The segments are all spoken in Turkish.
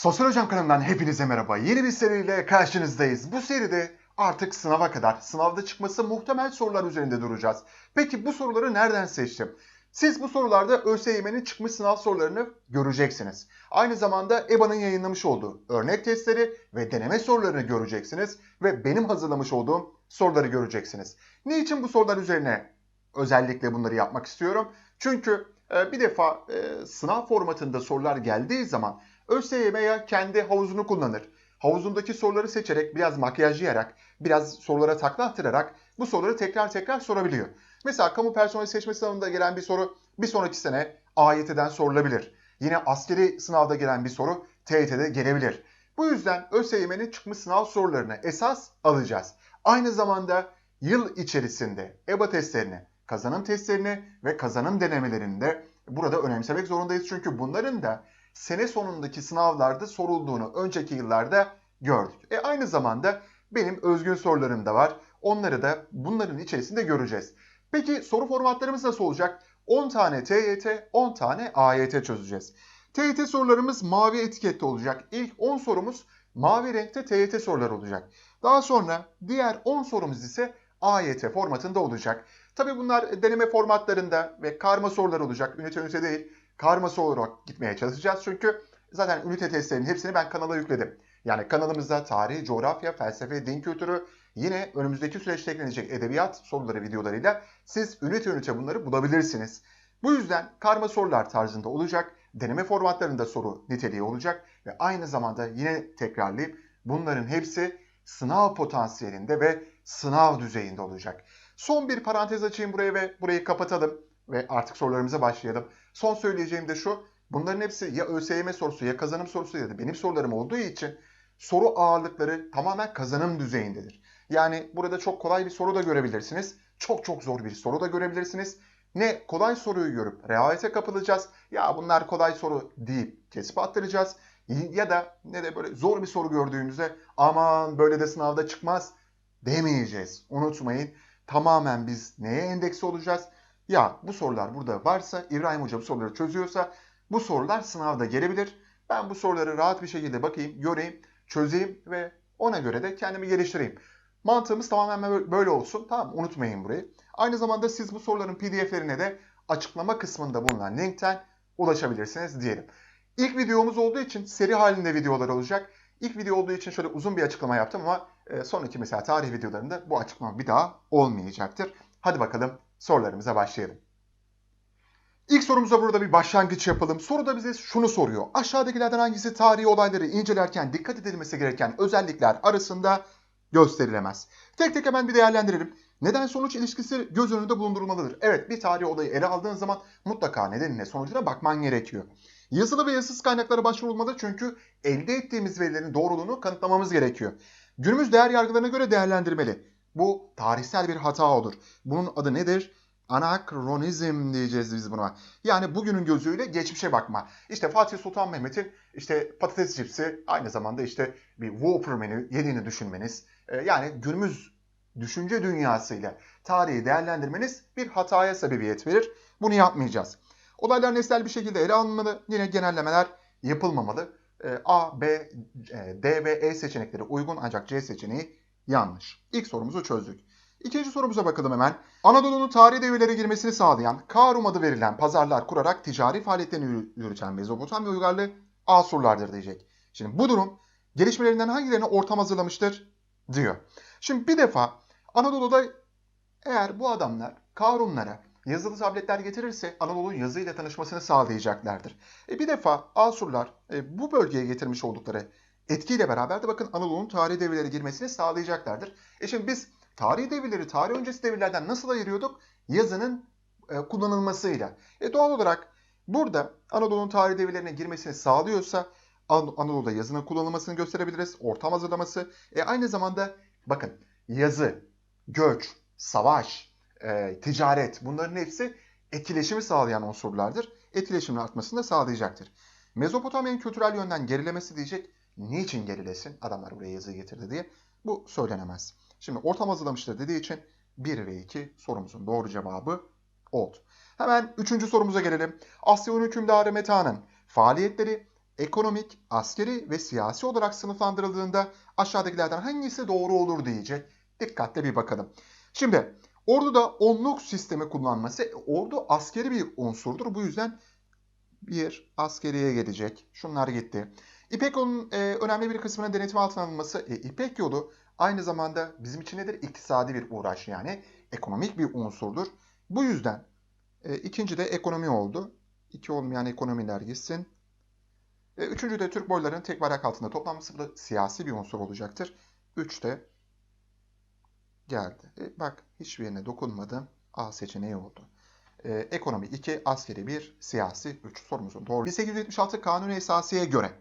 Sosyal Hocam kanalından hepinize merhaba. Yeni bir seriyle karşınızdayız. Bu seride artık sınava kadar, sınavda çıkması muhtemel sorular üzerinde duracağız. Peki bu soruları nereden seçtim? Siz bu sorularda ÖSYM'nin çıkmış sınav sorularını göreceksiniz. Aynı zamanda EBA'nın yayınlamış olduğu örnek testleri ve deneme sorularını göreceksiniz ve benim hazırlamış olduğum soruları göreceksiniz. Niçin bu sorular üzerine özellikle bunları yapmak istiyorum? Çünkü e, bir defa e, sınav formatında sorular geldiği zaman ÖSYM ya kendi havuzunu kullanır. Havuzundaki soruları seçerek biraz makyajlayarak, biraz sorulara takla attırarak bu soruları tekrar tekrar sorabiliyor. Mesela kamu personeli seçme sınavında gelen bir soru bir sonraki sene AYT'den sorulabilir. Yine askeri sınavda gelen bir soru TYT'de gelebilir. Bu yüzden ÖSYM'nin çıkmış sınav sorularını esas alacağız. Aynı zamanda yıl içerisinde EBA testlerini, kazanım testlerini ve kazanım denemelerini de burada önemsemek zorundayız. Çünkü bunların da sene sonundaki sınavlarda sorulduğunu önceki yıllarda gördük. E aynı zamanda benim özgün sorularım da var. Onları da bunların içerisinde göreceğiz. Peki soru formatlarımız nasıl olacak? 10 tane TYT, 10 tane AYT çözeceğiz. TYT sorularımız mavi etikette olacak. İlk 10 sorumuz mavi renkte TYT sorular olacak. Daha sonra diğer 10 sorumuz ise AYT formatında olacak. Tabii bunlar deneme formatlarında ve karma sorular olacak. Ünite ünite değil, karması olarak gitmeye çalışacağız. Çünkü zaten ünite testlerinin hepsini ben kanala yükledim. Yani kanalımızda tarih, coğrafya, felsefe, din kültürü, yine önümüzdeki süreçte eklenecek edebiyat soruları videolarıyla siz ünite ünite bunları bulabilirsiniz. Bu yüzden karma sorular tarzında olacak. Deneme formatlarında soru niteliği olacak ve aynı zamanda yine tekrarlayıp bunların hepsi sınav potansiyelinde ve sınav düzeyinde olacak. Son bir parantez açayım buraya ve burayı kapatalım ve artık sorularımıza başlayalım. Son söyleyeceğim de şu. Bunların hepsi ya ÖSYM sorusu ya kazanım sorusu ya da benim sorularım olduğu için soru ağırlıkları tamamen kazanım düzeyindedir. Yani burada çok kolay bir soru da görebilirsiniz. Çok çok zor bir soru da görebilirsiniz. Ne kolay soruyu görüp rehavete kapılacağız. Ya bunlar kolay soru deyip kesip attıracağız. Ya da ne de böyle zor bir soru gördüğümüzde aman böyle de sınavda çıkmaz demeyeceğiz. Unutmayın tamamen biz neye endeksi olacağız? Ya bu sorular burada varsa İbrahim Hoca bu soruları çözüyorsa bu sorular sınavda gelebilir. Ben bu soruları rahat bir şekilde bakayım, göreyim, çözeyim ve ona göre de kendimi geliştireyim. Mantığımız tamamen böyle olsun. Tamam unutmayın burayı. Aynı zamanda siz bu soruların pdf'lerine de açıklama kısmında bulunan linkten ulaşabilirsiniz diyelim. İlk videomuz olduğu için seri halinde videolar olacak. İlk video olduğu için şöyle uzun bir açıklama yaptım ama e, sonraki mesela tarih videolarında bu açıklama bir daha olmayacaktır. Hadi bakalım sorularımıza başlayalım. İlk sorumuza burada bir başlangıç yapalım. Soruda bize şunu soruyor. Aşağıdakilerden hangisi tarihi olayları incelerken dikkat edilmesi gereken özellikler arasında gösterilemez? Tek tek hemen bir değerlendirelim. Neden sonuç ilişkisi göz önünde bulundurulmalıdır. Evet bir tarihi olayı ele aldığın zaman mutlaka nedenine sonucuna bakman gerekiyor. Yazılı ve yazısız kaynaklara başvurulmalı çünkü elde ettiğimiz verilerin doğruluğunu kanıtlamamız gerekiyor. Günümüz değer yargılarına göre değerlendirmeli. Bu tarihsel bir hata olur. Bunun adı nedir? Anakronizm diyeceğiz biz buna. Yani bugünün gözüyle geçmişe bakma. İşte Fatih Sultan Mehmet'in işte patates cipsi aynı zamanda işte bir Whopper menü yediğini düşünmeniz. Ee, Yani günümüz düşünce dünyasıyla tarihi değerlendirmeniz bir hataya sebebiyet verir. Bunu yapmayacağız. Olaylar nesnel bir şekilde ele alınmalı. Yine genellemeler yapılmamalı. Ee, A, B, e, D ve E seçenekleri uygun ancak C seçeneği yanlış. İlk sorumuzu çözdük. İkinci sorumuza bakalım hemen. Anadolu'nun tarihi devirlere girmesini sağlayan Karum adı verilen pazarlar kurarak ticari faaliyetlerini yürü- yürüten Mezopotamya uygarlığı Asurlardır diyecek. Şimdi bu durum gelişmelerinden hangilerine ortam hazırlamıştır diyor. Şimdi bir defa Anadolu'da eğer bu adamlar Karunlara yazılı tabletler getirirse Anadolu'nun yazıyla tanışmasını sağlayacaklardır. E bir defa Asurlar e, bu bölgeye getirmiş oldukları etkiyle beraber de bakın Anadolu'nun tarihi devirlere girmesini sağlayacaklardır. E şimdi biz tarihi devirleri tarih öncesi devirlerden nasıl ayırıyorduk? Yazının e, kullanılmasıyla. E doğal olarak burada Anadolu'nun tarihi devirlerine girmesini sağlıyorsa An- Anadolu'da yazının kullanılmasını gösterebiliriz. Ortam hazırlaması. E aynı zamanda bakın yazı, göç, savaş, e, ticaret bunların hepsi etkileşimi sağlayan unsurlardır. Etkileşimin artmasını da sağlayacaktır. Mezopotamya'nın kültürel yönden gerilemesi diyecek. Niçin gerilesin? Adamlar buraya yazıyı getirdi diye. Bu söylenemez. Şimdi ortam hazırlamıştır dediği için 1 ve 2 sorumuzun doğru cevabı oldu. Hemen üçüncü sorumuza gelelim. Asya hükümdarı Meta'nın faaliyetleri ekonomik, askeri ve siyasi olarak sınıflandırıldığında aşağıdakilerden hangisi doğru olur diyecek. Dikkatle bir bakalım. Şimdi orduda onluk sistemi kullanması ordu askeri bir unsurdur. Bu yüzden bir askeriye gelecek. Şunlar gitti. İpek yolunun e, önemli bir kısmının denetim altına alınması. E, İpek yolu aynı zamanda bizim için nedir? İktisadi bir uğraş yani ekonomik bir unsurdur. Bu yüzden e, ikinci de ekonomi oldu. İki olmayan ekonomiler gitsin. E, üçüncü de Türk boylarının tek bayrak altında toplanması da siyasi bir unsur olacaktır. Üç de geldi. E, bak hiçbirine dokunmadım. A seçeneği oldu. E, ekonomi 2, askeri 1, siyasi 3 sorumuzun doğru. 1876 Kanuni Esasi'ye göre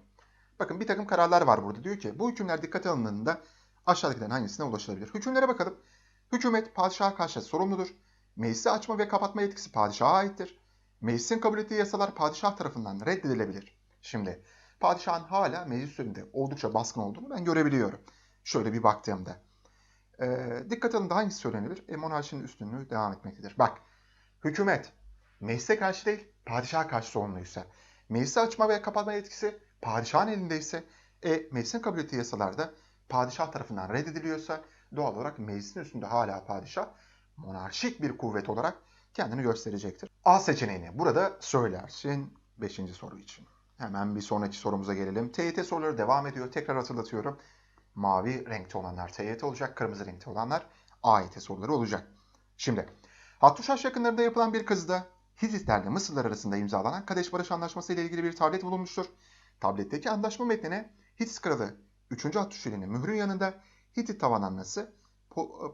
bakın bir takım kararlar var burada. Diyor ki bu hükümler dikkate alındığında aşağıdakilerin hangisine ulaşılabilir? Hükümlere bakalım. Hükümet padişaha karşı sorumludur. Meclisi açma ve kapatma yetkisi padişaha aittir. Meclisin kabul ettiği yasalar padişah tarafından reddedilebilir. Şimdi padişahın hala meclis önünde oldukça baskın olduğunu ben görebiliyorum. Şöyle bir baktığımda. Ee, dikkat alın da hangisi söylenebilir? E, monarşinin üstünlüğü devam etmektedir. Bak hükümet meclise karşı değil padişaha karşı sorumluysa, meclisi açma ve kapatma yetkisi padişahın elindeyse, e, meclisin kabul ettiği yasalarda padişah tarafından reddediliyorsa doğal olarak meclisin üstünde hala padişah monarşik bir kuvvet olarak kendini gösterecektir. A seçeneğini burada söylersin 5. soru için. Hemen bir sonraki sorumuza gelelim. TYT soruları devam ediyor. Tekrar hatırlatıyorum. Mavi renkte olanlar TYT olacak, kırmızı renkte olanlar AYT soruları olacak. Şimdi Hattuşaş yakınlarında yapılan bir kazıda Hititlerle Mısırlar arasında imzalanan Kadeş Barış Anlaşması ile ilgili bir tablet bulunmuştur. Tabletteki anlaşma metnine Hitit kralı 3. Hattuşili'nin mührün yanında Hitit tavanannası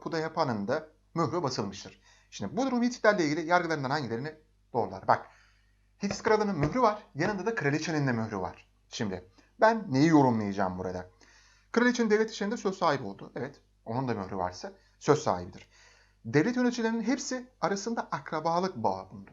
Pudayapan'ın da mührü basılmıştır. Şimdi bu durum Hititlerle ilgili yargılarından hangilerini doğrular? Bak Hitit kralının mührü var, yanında da kraliçenin de mührü var. Şimdi ben neyi yorumlayacağım burada? Kraliçenin devlet işlerinde söz sahibi oldu. Evet, onun da mührü varsa söz sahibidir. Devlet yöneticilerinin hepsi arasında akrabalık bağı bulundu.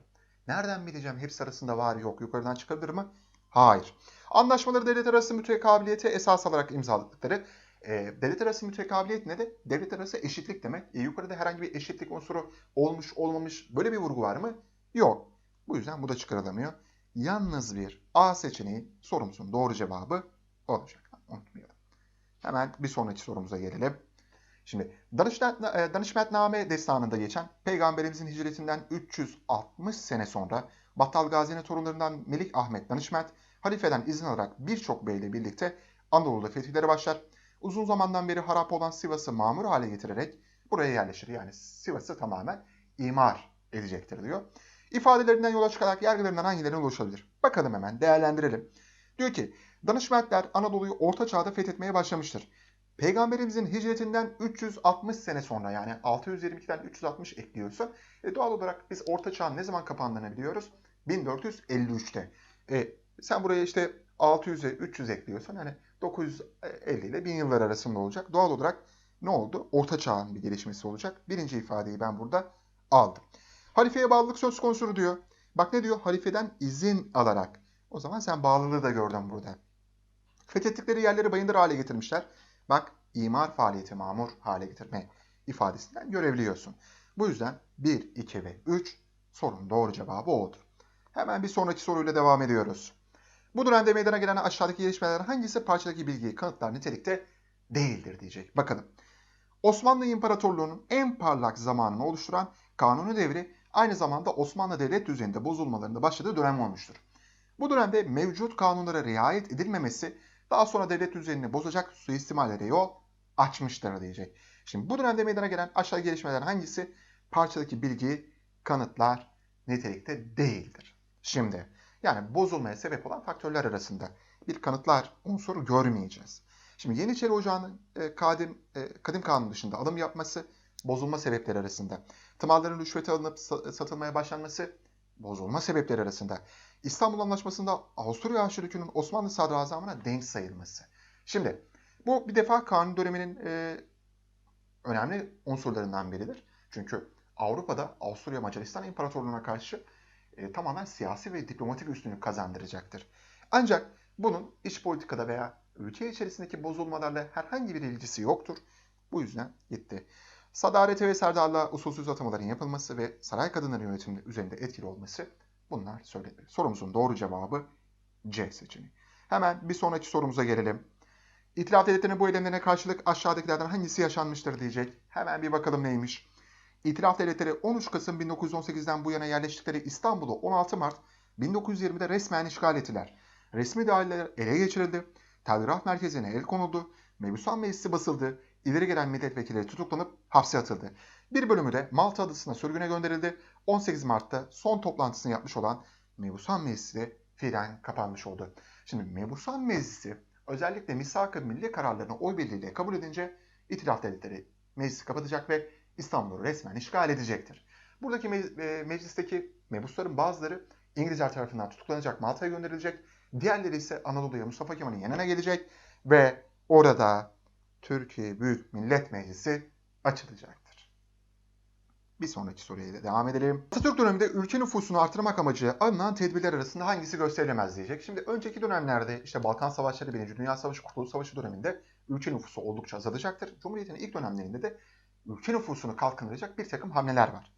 Nereden bileceğim hepsi arasında var yok yukarıdan çıkabilir mi? Hayır. Anlaşmaları devlet arası mütekabiliyete esas alarak imzaladıkları e, devlet arası mütekabiliyet ne de? Devlet arası eşitlik demek. E, yukarıda herhangi bir eşitlik unsuru olmuş olmamış böyle bir vurgu var mı? Yok. Bu yüzden bu da çıkarılamıyor. Yalnız bir A seçeneği sorumuzun doğru cevabı olacak. Unutmayalım. Hemen bir sonraki sorumuza gelelim. Şimdi Danışmetname destanında geçen Peygamberimizin hicretinden 360 sene sonra Battal Gazi'nin torunlarından Melik Ahmet Danışmet, halifeden izin alarak birçok beyle birlikte Anadolu'da fetihlere başlar. Uzun zamandan beri harap olan Sivas'ı mamur hale getirerek buraya yerleşir. Yani Sivas'ı tamamen imar edecektir diyor. İfadelerinden yola çıkarak yargılarından hangilerine ulaşabilir? Bakalım hemen değerlendirelim. Diyor ki Danışmentler Anadolu'yu orta çağda fethetmeye başlamıştır. Peygamberimizin hicretinden 360 sene sonra yani 622'den 360 ekliyorsa e, doğal olarak biz orta çağın ne zaman kapandığını biliyoruz. 1453'te. E, sen buraya işte 600'e 300 ekliyorsan yani 950 ile 1000 yıllar arasında olacak. Doğal olarak ne oldu? Orta çağın bir gelişmesi olacak. Birinci ifadeyi ben burada aldım. Halifeye bağlılık söz konusu diyor. Bak ne diyor? Halifeden izin alarak. O zaman sen bağlılığı da gördün burada. Fethettikleri yerleri bayındır hale getirmişler. Bak imar faaliyeti mamur hale getirme ifadesinden görebiliyorsun. Bu yüzden 1, 2 ve 3 sorunun doğru cevabı oldu. Hemen bir sonraki soruyla devam ediyoruz. Bu dönemde meydana gelen aşağıdaki gelişmelerden hangisi parçadaki bilgiyi kanıtlar nitelikte değildir diyecek. Bakalım. Osmanlı İmparatorluğu'nun en parlak zamanını oluşturan Kanuni Devri aynı zamanda Osmanlı devlet düzeninde bozulmalarında başladığı dönem olmuştur. Bu dönemde mevcut kanunlara riayet edilmemesi daha sonra devlet düzenini bozacak suistimallere yol açmıştır diyecek. Şimdi bu dönemde meydana gelen aşağı gelişmeler hangisi parçadaki bilgiyi kanıtlar nitelikte değildir. Şimdi yani bozulmaya sebep olan faktörler arasında bir kanıtlar unsuru görmeyeceğiz. Şimdi Yeniçeri Ocağı'nın e, kadim, e, kadim kanun dışında alım yapması bozulma sebepleri arasında. Tımarların rüşvete alınıp satılmaya başlanması bozulma sebepleri arasında. İstanbul Anlaşması'nda Avusturya Aşırıkü'nün Osmanlı Sadrazamı'na denk sayılması. Şimdi bu bir defa kanun döneminin e, önemli unsurlarından biridir. Çünkü Avrupa'da Avusturya Macaristan İmparatorluğu'na karşı e, tamamen siyasi ve diplomatik üstünlük kazandıracaktır. Ancak bunun iç politikada veya ülke içerisindeki bozulmalarla herhangi bir ilgisi yoktur. Bu yüzden gitti. Sadarete ve serdarlığa usulsüz atamaların yapılması ve saray kadınları yönetiminde üzerinde etkili olması bunlar söylenilir. Sorumuzun doğru cevabı C seçeneği. Hemen bir sonraki sorumuza gelelim. İtilaf devletlerinin bu eylemlerine karşılık aşağıdakilerden hangisi yaşanmıştır diyecek. Hemen bir bakalım neymiş. İtilaf devletleri 13 Kasım 1918'den bu yana yerleştikleri İstanbul'u 16 Mart 1920'de resmen işgal ettiler. Resmi daireler ele geçirildi. Telgraf merkezine el konuldu. Mebusan meclisi basıldı. İleri gelen milletvekilleri tutuklanıp hapse atıldı. Bir bölümü de Malta adasına sürgüne gönderildi. 18 Mart'ta son toplantısını yapmış olan Mebusan Meclisi de fiilen kapanmış oldu. Şimdi Mebusan Meclisi özellikle misak-ı milli kararlarını oy birliğiyle kabul edince İtilaf Devletleri meclisi kapatacak ve İstanbul'u resmen işgal edecektir. Buradaki e, meclisteki mebusların bazıları İngilizler tarafından tutuklanacak Malta'ya gönderilecek. Diğerleri ise Anadolu'ya Mustafa Kemal'in yanına gelecek ve orada Türkiye Büyük Millet Meclisi açılacaktır. Bir sonraki soruya devam edelim. Atatürk döneminde ülke nüfusunu artırmak amacı alınan tedbirler arasında hangisi gösterilemez diyecek. Şimdi önceki dönemlerde işte Balkan Savaşları, Birinci Dünya Savaşı, Kurtuluş Savaşı döneminde ülke nüfusu oldukça azalacaktır. Cumhuriyet'in ilk dönemlerinde de ülke nüfusunu kalkındıracak bir takım hamleler var.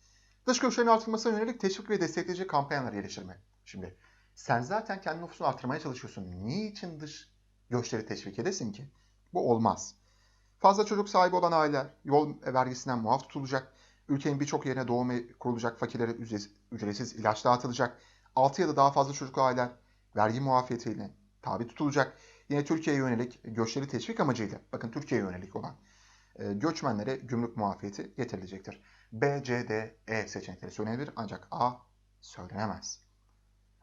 Dış göçlerin artırılmasına yönelik teşvik ve destekleyici kampanyalar geliştirme. Şimdi sen zaten kendi nüfusunu artırmaya çalışıyorsun. Niçin dış göçleri teşvik edesin ki? Bu olmaz. Fazla çocuk sahibi olan aileler yol vergisinden muaf tutulacak. Ülkenin birçok yerine doğum evi kurulacak, fakirlere ücretsiz, ilaç dağıtılacak. 6 ya da daha fazla çocuklu aileler vergi muafiyetiyle tabi tutulacak. Yine Türkiye'ye yönelik göçleri teşvik amacıyla, bakın Türkiye'ye yönelik olan e, göçmenlere gümrük muafiyeti getirilecektir. B, C, D, E seçenekleri söylenebilir ancak A söylenemez.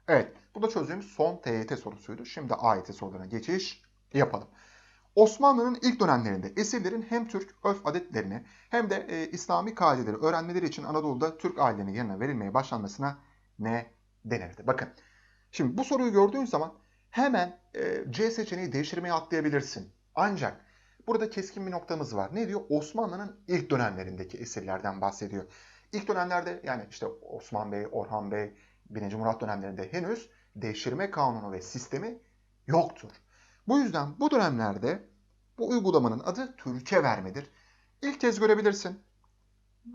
Evet, bu da çözdüğümüz son TYT sorusuydu. Şimdi AYT sorularına geçiş yapalım. Osmanlı'nın ilk dönemlerinde esirlerin hem Türk örf adetlerini hem de e, İslami kaideleri öğrenmeleri için Anadolu'da Türk ailelerinin yanına verilmeye başlanmasına ne denirdi? Bakın, şimdi bu soruyu gördüğün zaman hemen e, C seçeneği değiştirmeye atlayabilirsin. Ancak burada keskin bir noktamız var. Ne diyor? Osmanlı'nın ilk dönemlerindeki esirlerden bahsediyor. İlk dönemlerde yani işte Osman Bey, Orhan Bey, 1. Murat dönemlerinde henüz devşirme kanunu ve sistemi yoktur. Bu yüzden bu dönemlerde bu uygulamanın adı Türkiye vermedir. İlk kez görebilirsin.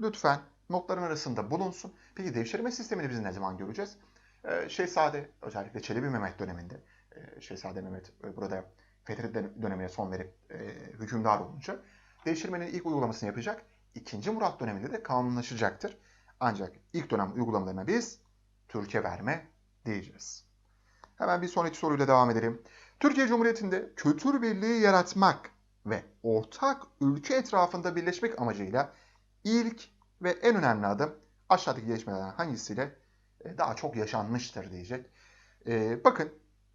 Lütfen notların arasında bulunsun. Peki devşirme sistemini biz ne zaman göreceğiz? Ee, Şehzade özellikle Çelebi Mehmet döneminde e, Şehzade Mehmet e, burada Fethi dönemine son verip e, hükümdar olunca devşirmenin ilk uygulamasını yapacak. İkinci Murat döneminde de kanunlaşacaktır. Ancak ilk dönem uygulamalarına biz Türkiye verme diyeceğiz. Hemen bir sonraki soruyla devam edelim. Türkiye Cumhuriyeti'nde kültür birliği yaratmak ve ortak ülke etrafında birleşmek amacıyla ilk ve en önemli adım aşağıdaki gelişmelerden hangisiyle e, daha çok yaşanmıştır diyecek. Ee, bakın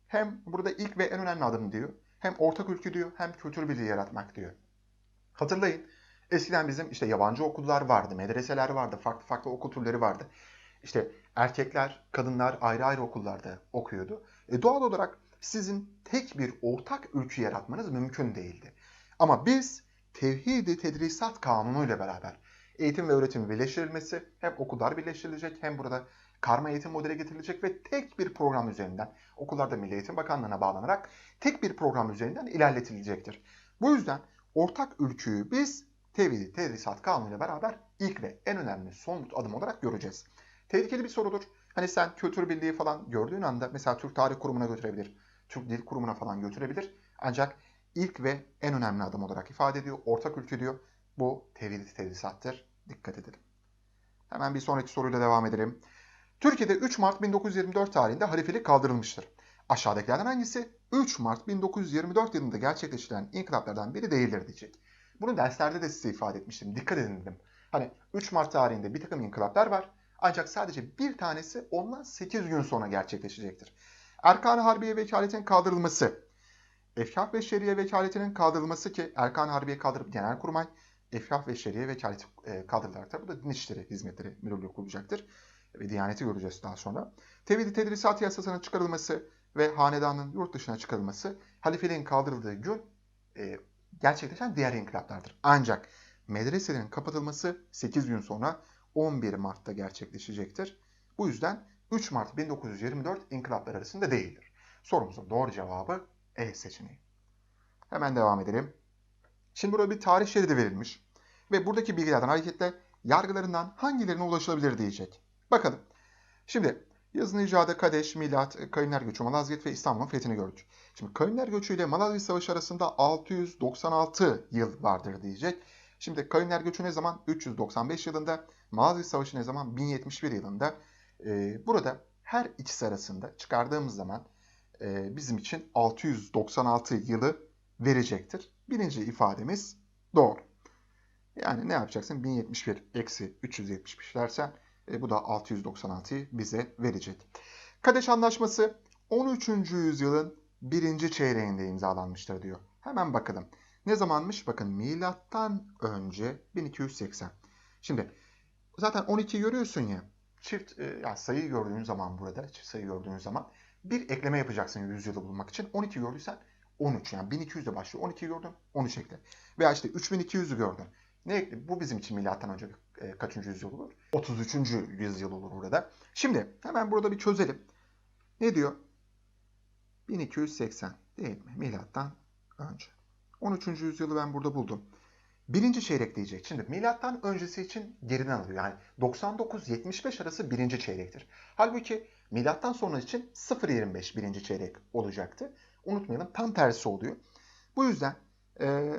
hem burada ilk ve en önemli adım diyor. Hem ortak ülke diyor hem kültür birliği yaratmak diyor. Hatırlayın eskiden bizim işte yabancı okullar vardı, medreseler vardı, farklı farklı okul türleri vardı. İşte erkekler, kadınlar ayrı ayrı okullarda okuyordu. E doğal olarak sizin tek bir ortak ülke yaratmanız mümkün değildi. Ama biz Tevhid-i Tedrisat Kanunu ile beraber eğitim ve öğretim birleştirilmesi hem okullar birleştirilecek hem burada karma eğitim modeli getirilecek ve tek bir program üzerinden okullarda Milli Eğitim Bakanlığı'na bağlanarak tek bir program üzerinden ilerletilecektir. Bu yüzden ortak ülküyü biz Tevhid-i Tedrisat Kanunu ile beraber ilk ve en önemli somut adım olarak göreceğiz. Tehlikeli bir sorudur. Hani sen kültür birliği falan gördüğün anda mesela Türk Tarih Kurumu'na götürebilir. Türk Dil Kurumu'na falan götürebilir. Ancak ilk ve en önemli adım olarak ifade ediyor. Ortak ülke diyor. Bu tevhid tedrisattır. Dikkat edelim. Hemen bir sonraki soruyla devam edelim. Türkiye'de 3 Mart 1924 tarihinde halifelik kaldırılmıştır. Aşağıdakilerden hangisi 3 Mart 1924 yılında gerçekleştirilen inkılaplardan biri değildir diyecek. Bunu derslerde de size ifade etmiştim. Dikkat edin dedim. Hani 3 Mart tarihinde bir takım inkılaplar var. Ancak sadece bir tanesi ondan 8 gün sonra gerçekleşecektir. Erkan-ı Harbiye vekaletin kaldırılması, Efkaf ve Şeriye vekaletinin kaldırılması ki Erkan-ı Harbiye kaldırıp Genelkurmay, Efkaf ve Şeriye vekaleti e, kaldırılarak tabi bu da din işleri hizmetleri müdürlüğü kurulacaktır. Ve Diyaneti göreceğiz daha sonra. Tevhid-i Tedrisat yasasının çıkarılması ve hanedanın yurt dışına çıkarılması halifeliğin kaldırıldığı gün e, gerçekleşen diğer inkılaplardır. Ancak medreselerin kapatılması 8 gün sonra 11 Mart'ta gerçekleşecektir. Bu yüzden 3 Mart 1924 inkılaplar arasında değildir. Sorumuzun doğru cevabı E seçeneği. Hemen devam edelim. Şimdi burada bir tarih şeridi verilmiş ve buradaki bilgilerden hareketle yargılarından hangilerine ulaşılabilir diyecek. Bakalım. Şimdi Yazın icadı Kadeş, Milat, Kayınlar Göçü, Malazgirt ve İstanbul'un fethini gördük. Şimdi Kayınlar Göçü ile Malazgirt Savaşı arasında 696 yıl vardır diyecek. Şimdi Kayınlar Göçü ne zaman? 395 yılında. Malazgirt Savaşı ne zaman? 1071 yılında. Ee, burada her ikisi arasında çıkardığımız zaman e, bizim için 696 yılı verecektir. Birinci ifademiz doğru. Yani ne yapacaksın? 1071 eksi 375 dersen e, bu da 696'yı bize verecek. Kadeş Anlaşması 13. yüzyılın birinci çeyreğinde imzalanmıştır diyor. Hemen bakalım. Ne zamanmış? Bakın milattan önce 1280. Şimdi zaten 12 görüyorsun ya. Çift e, yani sayı gördüğün zaman burada çift sayı gördüğün zaman bir ekleme yapacaksın yüzyılı bulmak için. 12 gördüysen 13 yani 1200 ile başlıyor. 12 gördün 13 ekle. Veya işte 3200'ü gördün. Ne ekle? Bu bizim için milattan önce e, kaçıncı yüzyıl olur? 33. yüzyıl olur burada. Şimdi hemen burada bir çözelim. Ne diyor? 1280 değil mi? Milattan önce. 13. yüzyılı ben burada buldum. Birinci çeyrek diyecek. Şimdi milattan öncesi için geriden alıyor. Yani 99-75 arası birinci çeyrektir. Halbuki milattan sonra için 0-25 birinci çeyrek olacaktı. Unutmayalım tam tersi oluyor. Bu yüzden e,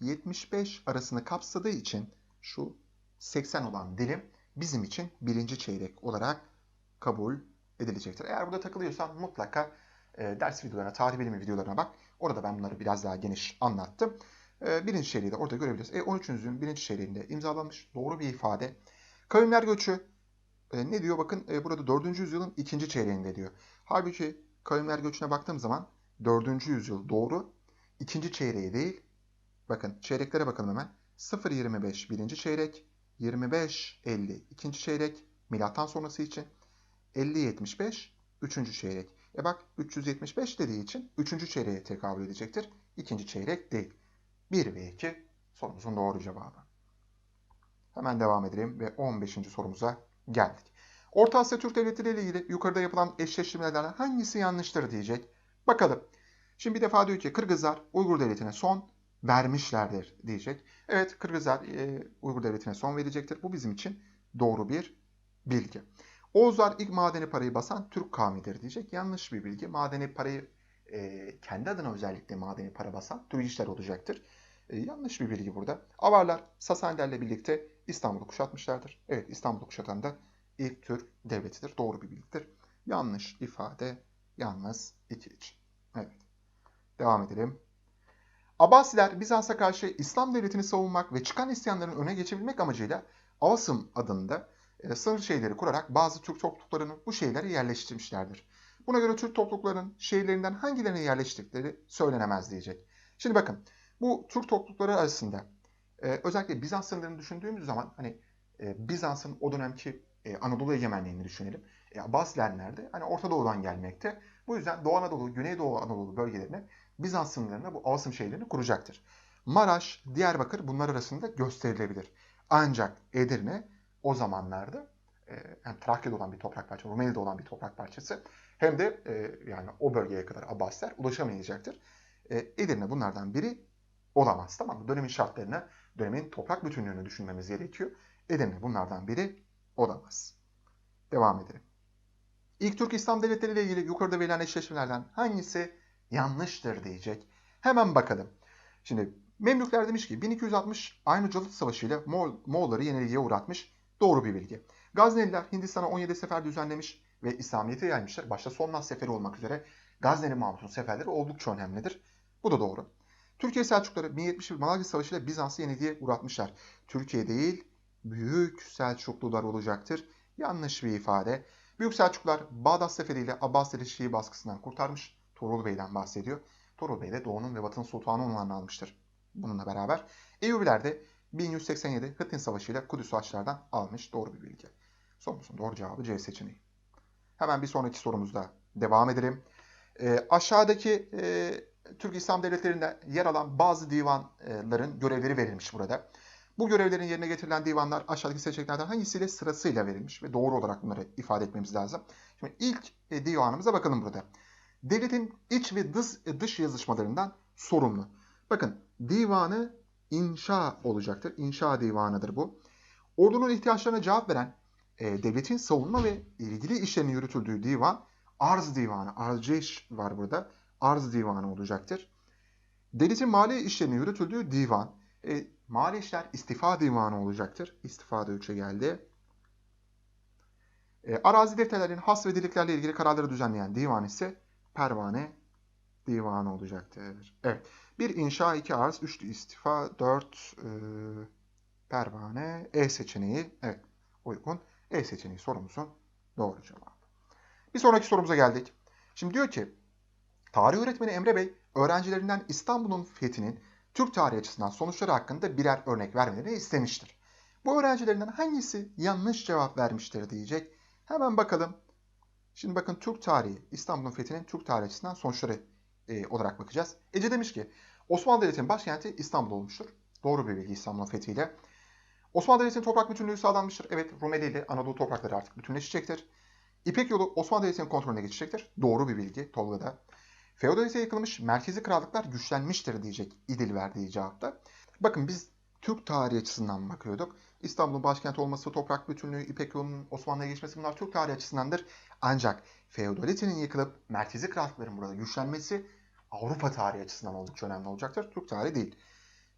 99-75 arasını kapsadığı için şu 80 olan dilim bizim için birinci çeyrek olarak kabul edilecektir. Eğer burada takılıyorsan mutlaka e, ders videolarına, tarih bilimi videolarına bak. Orada ben bunları biraz daha geniş anlattım. E, birinci çeyreği de orada görebiliriz. E, 13. yüzyılın birinci çeyreğinde imzalanmış. Doğru bir ifade. Kavimler göçü e, ne diyor? Bakın e, burada 4. yüzyılın ikinci çeyreğinde diyor. Halbuki kavimler göçüne baktığım zaman 4. yüzyıl doğru. ikinci çeyreği değil. Bakın çeyreklere bakalım hemen. 0.25 birinci çeyrek, 25.50 ikinci çeyrek, milattan sonrası için 50.75 üçüncü çeyrek. E bak 375 dediği için üçüncü çeyreğe tekabül edecektir. İkinci çeyrek değil. 1 ve 2 sorumuzun doğru cevabı. Hemen devam edelim ve 15. sorumuza geldik. Orta Asya Türk Devletleri ile ilgili yukarıda yapılan eşleştirmelerden hangisi yanlıştır diyecek. Bakalım. Şimdi bir defa diyor ki Kırgızlar Uygur Devleti'ne son vermişlerdir diyecek. Evet Kırgızlar e, Uygur Devleti'ne son verecektir. Bu bizim için doğru bir bilgi. Oğuzlar ilk madeni parayı basan Türk kavmidir diyecek. Yanlış bir bilgi. Madeni parayı e, kendi adına özellikle madeni para basan Türkişler olacaktır. E, yanlış bir bilgi burada. Avarlar Sasanilerle birlikte İstanbul'u kuşatmışlardır. Evet İstanbul'u kuşatan da ilk Türk devletidir. Doğru bir bilgidir. Yanlış ifade yalnız iki için. Evet. Devam edelim. Abbasiler Bizans'a karşı İslam devletini savunmak ve çıkan isyanların öne geçebilmek amacıyla Avasım adında e, sınır şehirleri kurarak bazı Türk topluluklarını bu şehirlere yerleştirmişlerdir. Buna göre Türk topluluklarının şehirlerinden hangilerine yerleştirdikleri söylenemez diyecek. Şimdi bakın bu Türk toplulukları arasında e, özellikle Bizans sınırlarını düşündüğümüz zaman hani e, Bizans'ın o dönemki Anadolu egemenliğini düşünelim. Abbasiler nerede? Hani Orta Doğu'dan gelmekte. Bu yüzden Doğu Anadolu, Güneydoğu Anadolu bölgelerine Bizans sınırlarına bu Avasım şehirlerini kuracaktır. Maraş, Diyarbakır bunlar arasında gösterilebilir. Ancak Edirne o zamanlarda e, hem Trakya'da olan bir toprak parçası, Rumeli'de olan bir toprak parçası hem de e, yani o bölgeye kadar Abbasiler ulaşamayacaktır. E, Edirne bunlardan biri olamaz. Tamam mı? Dönemin şartlarına, dönemin toprak bütünlüğünü düşünmemiz gerekiyor. Edirne bunlardan biri olamaz. Devam edelim. İlk Türk İslam devletleri ile ilgili yukarıda verilen eşleşmelerden hangisi yanlıştır diyecek. Hemen bakalım. Şimdi Memlükler demiş ki 1260 Aynı Calut Savaşı ile Moğol, Moğolları yenilgiye uğratmış. Doğru bir bilgi. Gazneliler Hindistan'a 17 sefer düzenlemiş ve İslamiyet'i yaymışlar. Başta Sonnaz Seferi olmak üzere Gazneli Mahmut'un seferleri oldukça önemlidir. Bu da doğru. Türkiye Selçukları 1071 Malazgirt Savaşı ile Bizans'ı yenilgiye uğratmışlar. Türkiye değil, Büyük Selçuklular olacaktır. Yanlış bir ifade. Büyük Selçuklular Bağdat Seferi ile Abbasili Şii baskısından kurtarmış. Tuğrul Bey'den bahsediyor. Tuğrul Bey de Doğu'nun ve Batı'nın sultanı unvanını almıştır. Bununla beraber Eyyubiler de 1187 Hıttin Savaşı ile Kudüs'ü Haçlardan almış. Doğru bir bilgi. Sorumuzun doğru cevabı C seçeneği. Hemen bir sonraki sorumuzda devam edelim. E, aşağıdaki e, Türk İslam devletlerinde yer alan bazı divanların görevleri verilmiş burada. Bu görevlerin yerine getirilen divanlar aşağıdaki seçeneklerden hangisiyle sırasıyla verilmiş ve doğru olarak bunları ifade etmemiz lazım. Şimdi ilk e, divanımıza bakalım burada. Devletin iç ve dış, e, dış yazışmalarından sorumlu. Bakın divanı inşa olacaktır. İnşa divanıdır bu. Ordunun ihtiyaçlarına cevap veren e, devletin savunma ve ilgili işlerinin yürütüldüğü divan arz divanı, arz var burada. Arz divanı olacaktır. Devletin mali işlerinin yürütüldüğü divan, e, mali işler istifa divanı olacaktır. İstifa da 3'e geldi. E, arazi defterlerinin has ve deliklerle ilgili kararları düzenleyen divan ise pervane divanı olacaktır. Evet. Bir inşa, iki arz, üç istifa, dört e, pervane, E seçeneği. Evet. Uygun. E seçeneği sorumuzun doğru cevabı. Bir sonraki sorumuza geldik. Şimdi diyor ki tarih öğretmeni Emre Bey öğrencilerinden İstanbul'un fethinin Türk tarihi açısından sonuçları hakkında birer örnek vermelerini istemiştir. Bu öğrencilerinden hangisi yanlış cevap vermiştir diyecek. Hemen bakalım. Şimdi bakın Türk tarihi, İstanbul'un fethinin Türk tarihi açısından sonuçları e, olarak bakacağız. Ece demiş ki Osmanlı Devleti'nin başkenti İstanbul olmuştur. Doğru bir bilgi İstanbul'un fethiyle. Osmanlı Devleti'nin toprak bütünlüğü sağlanmıştır. Evet Rumeli ile Anadolu toprakları artık bütünleşecektir. İpek yolu Osmanlı Devleti'nin kontrolüne geçecektir. Doğru bir bilgi Tolga'da. Feodalite yıkılmış, merkezi krallıklar güçlenmiştir diyecek İdil verdiği cevapta. Bakın biz Türk tarihi açısından bakıyorduk. İstanbul'un başkenti olması, toprak bütünlüğü, İpek yolunun Osmanlı'ya geçmesi bunlar Türk tarihi açısındandır. Ancak feodalitenin yıkılıp merkezi krallıkların burada güçlenmesi Avrupa tarihi açısından oldukça önemli olacaktır. Türk tarihi değil.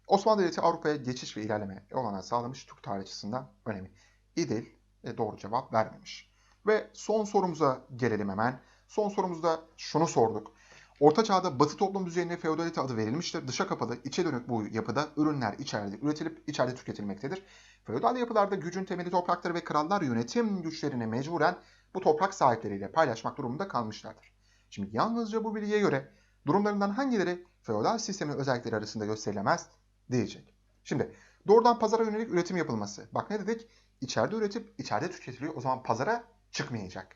Osmanlı Devleti Avrupa'ya geçiş ve ilerleme olanağı sağlamış Türk tarihi açısından önemli. İdil e, doğru cevap vermemiş. Ve son sorumuza gelelim hemen. Son sorumuzda şunu sorduk. Orta Çağ'da Batı toplum düzenine feodalite adı verilmiştir. Dışa kapalı, içe dönük bu yapıda ürünler içeride üretilip içeride tüketilmektedir. Feodal yapılarda gücün temeli toprakları ve krallar yönetim güçlerini mecburen bu toprak sahipleriyle paylaşmak durumunda kalmışlardır. Şimdi yalnızca bu bilgiye göre durumlarından hangileri feodal sistemin özellikleri arasında gösterilemez diyecek. Şimdi doğrudan pazara yönelik üretim yapılması. Bak ne dedik? İçeride üretip içeride tüketiliyor. O zaman pazara çıkmayacak.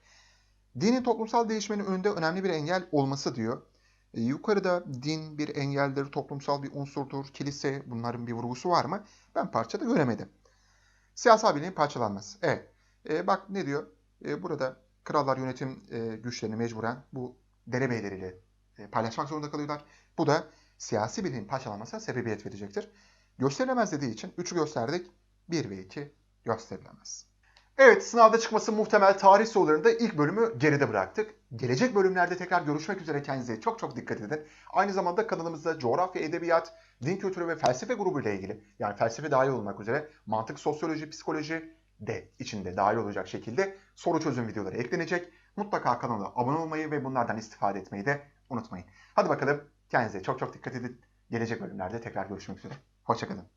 Dinin toplumsal değişmenin önünde önemli bir engel olması diyor. E, yukarıda din bir engeldir, toplumsal bir unsurdur, kilise bunların bir vurgusu var mı? Ben parçada göremedim. Siyasal birliğin parçalanması. Evet. E, bak ne diyor? E, burada krallar yönetim e, güçlerini mecburen bu derebeyleriyle e, paylaşmak zorunda kalıyorlar. Bu da siyasi birliğin parçalanmasına sebebiyet verecektir. Gösterilemez dediği için 3'ü gösterdik. 1 ve 2 gösterilemez. Evet, sınavda çıkması muhtemel tarih sorularında ilk bölümü geride bıraktık. Gelecek bölümlerde tekrar görüşmek üzere kendinize çok çok dikkat edin. Aynı zamanda kanalımızda coğrafya, edebiyat, din kültürü ve felsefe grubu ile ilgili yani felsefe dahil olmak üzere mantık, sosyoloji, psikoloji de içinde dahil olacak şekilde soru çözüm videoları eklenecek. Mutlaka kanala abone olmayı ve bunlardan istifade etmeyi de unutmayın. Hadi bakalım kendinize çok çok dikkat edin. Gelecek bölümlerde tekrar görüşmek üzere. Hoşçakalın.